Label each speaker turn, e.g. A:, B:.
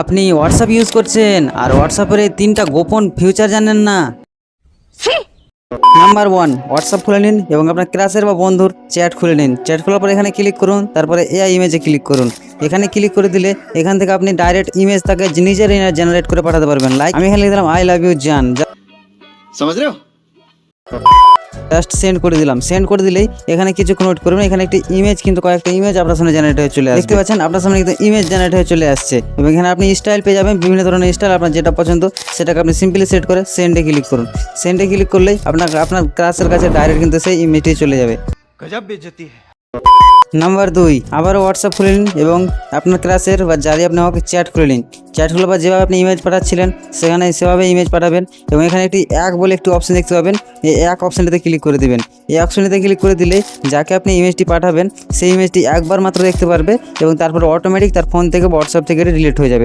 A: আপনি WhatsApp use করছেন আর হোয়াটসঅ্যাপের এই তিনটা গোপন ফিউচার জানেন না। নাম্বার ওয়ান হোয়াটসঅ্যাপ খুলে নিন এবং আপনার ক্লাসের বা বন্ধুর চ্যাট খুলে নিন। চ্যাট খোলার পর এখানে ক্লিক করুন তারপরে এআই ইমেজে ক্লিক করুন। এখানে ক্লিক করে দিলে এখান থেকে আপনি ডাইরেক্ট ইমেজ তাকে নিজের জেনারেট করে পাঠাতে পারবেন। লাইক আমি এখানে লিখলাম আই লাভ ইউ জান
B: সমাজ
A: জাস্ট সেন্ড করে দিলাম। সেন্ড করে দিলেই এখানে কিছুক্ষণ নোট করবেন। এখানে একটি ইমেজ কিন্তু কয়েকটা ইমেজ আপনার সামনে জেনারেট হয়ে চলে আসছে দেখতে পাচ্ছেন আপনার সামনে কিন্তু ইমেজ জেনারেট হয়ে চলে আসছে। এবং এখানে আপনি স্টাইল পেয়ে যাবেন বিভিন্ন ধরনের স্টাইল আপনার যেটা পছন্দ সেটাকে আপনি সিম্পলি সেট করে সেন্ডে ক্লিক করুন। সেন্ডে ক্লিক করলেই আপনার আপনার ক্লাসের কাছে ডাইরেক্ট কিন্তু সেই ইমেজটি চলে যাবে।
B: গজব বেজতি
A: নাম্বার দুই, আবারও হোয়াটসঅ্যাপ খুলে নিন এবং আপনার ক্লাসের বা যারই আপনি আমাকে চ্যাট খুলে নিন। চ্যাট খুলে বা যেভাবে আপনি ইমেজ পাঠাচ্ছিলেন, সেখানে সেভাবে ইমেজ পাঠাবেন এবং এখানে একটি এক বলে একটি অপশন দেখতে পাবেন। এই এক অপশনটিতে ক্লিক করে দেবেন। এই অপশনটিতে ক্লিক করে দিলে যাকে আপনি ইমেজটি পাঠাবেন, সেই ইমেজটি একবার মাত্র দেখতে পারবে এবং তারপর অটোমেটিক তার ফোন থেকে হোয়াটসঅ্যাপ থেকে ডিলিট হয়ে যাবে।